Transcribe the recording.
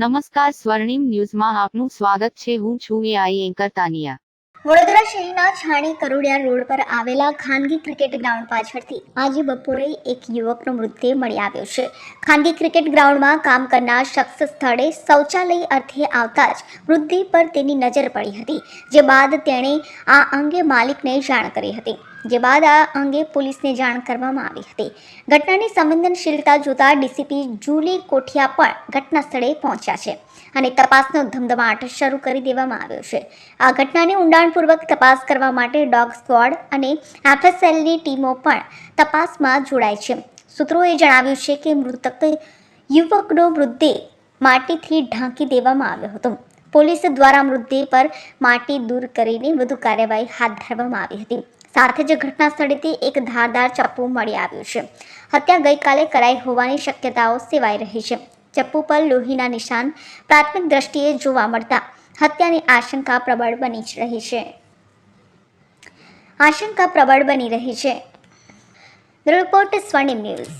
નમસ્કાર સ્વર્ણિમ ન્યૂઝમાં આપનું સ્વાગત છે. હું છું એઆઈ એન્કર તાનિયા. વડોદરા શહેરના છાણી કરોડિયા રોડ પર આવેલા ખાનગી ક્રિકેટ ગ્રાઉન્ડ પાછળથી આજે બપોરે એક યુવકનો મૃતદેહ મળી આવ્યો છે. ખાનગી ક્રિકેટ ગ્રાઉન્ડમાં કામ કરનાર શખ્સ સ્થળે શૌચાલય અર્થે આવતા જ મૃતદેહ પર તેની નજર પડી હતી, જે બાદ તેણે આ અંગે માલિકને જાણ કરી હતી. જે બાદ આ અંગે પોલીસને જાણ કરવામાં આવી હતી. ઘટનાની સંવેદનશીલતા જોતા ડીસીપી જુલી કોઠિયા પણ ઘટના સ્થળે પહોંચ્યા છે અને તપાસનો ધમધમાટ શરૂ કરી દેવામાં આવ્યો છે. આ ઘટનાની ઊંડાણપૂર્વક તપાસ કરવા માટે ડોગ સ્ક્વોડ અને એફએસએલની ટીમો પણ તપાસમાં જોડાય છે. સૂત્રોએ જણાવ્યું છે કે મૃતક યુવકનો મૃતદેહ માટીથી ઢાંકી દેવામાં આવ્યો હતો. પોલીસ દ્વારા મૃતદેહ પર માટી દૂર કરીને વધુ કાર્યવાહી હાથ ધરવામાં આવી હતી. સાથે જ ઘટના સ્થળેથી એક ધારદાર ચપ્પુ મળી આવ્યું છે. હત્યા ગઈકાલે કરાઈ હોવાની શક્યતાઓ સેવાઈ રહી છે. ચપ્પુ પર લોહીના નિશાન પ્રાથમિક દ્રષ્ટિએ જોવા મળતા હત્યાની આશંકા પ્રબળ બની જ રહી છે. આશંકા પ્રબળ બની રહી છે. રિપોર્ટ સ્વર્ણિમ ન્યૂઝ.